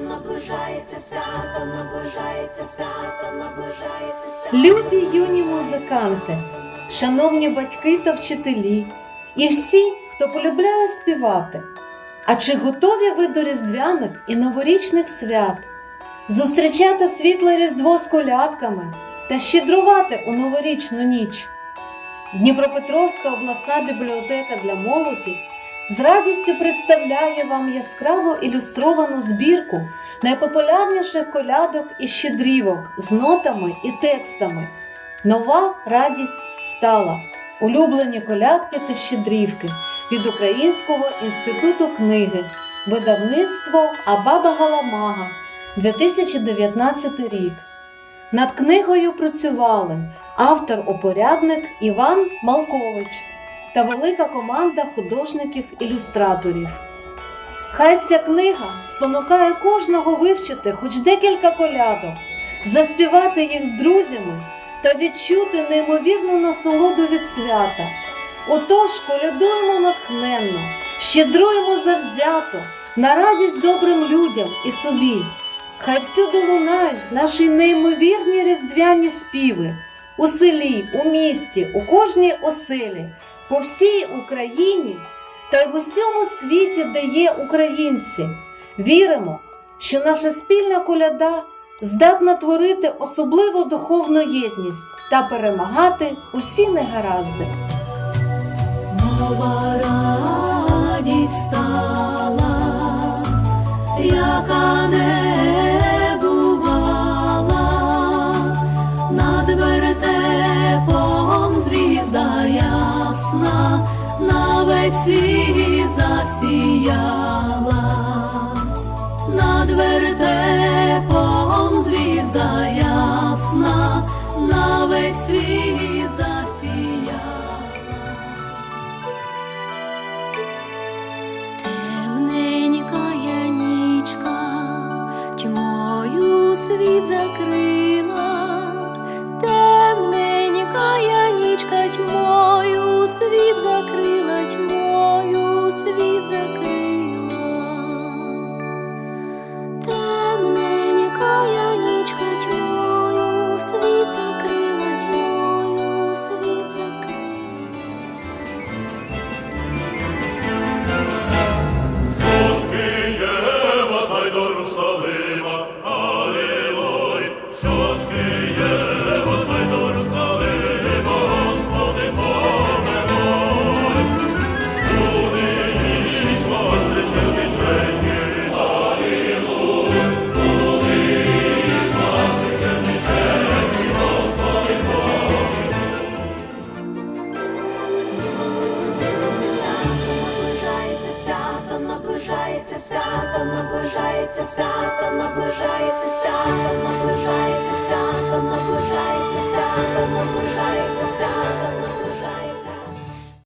наближається свято, наближається свято. Любі юні музиканти, шановні батьки та вчителі, і всі, хто полюбляє співати. А чи готові ви до різдвяних і новорічних свят, зустрічати світле Різдво з колядками та щедрувати у новорічну ніч? Дніпропетровська обласна бібліотека для молоді з радістю представляє вам яскраво ілюстровану збірку найпопулярніших колядок і щедрівок з нотами і текстами. Нова радість стала. Улюблені колядки та щедрівки від Українського інституту книги, видавництво Абаба Галамага, 2019 рік. Над книгою працювали автор-опорядник Іван Малкович та велика команда художників-ілюстраторів. Хай ця книга спонукає кожного вивчити хоч декілька колядок, заспівати їх з друзями та відчути неймовірну насолоду від свята. Отож, колядуємо натхненно, щедруємо завзято, на радість добрим людям і собі. Хай всюди лунають наші неймовірні різдвяні співи у селі, у місті, у кожній оселі, по всій Україні та й в усьому світі, де є українці. Віримо, що наша спільна коляда здатна творити особливу духовну єдність та перемагати усі негаразди. Нова радість на світ засіяла, над вертепом звізда ясна, на весь світ засіяла. свято наближається, свято наближається, свято наближається.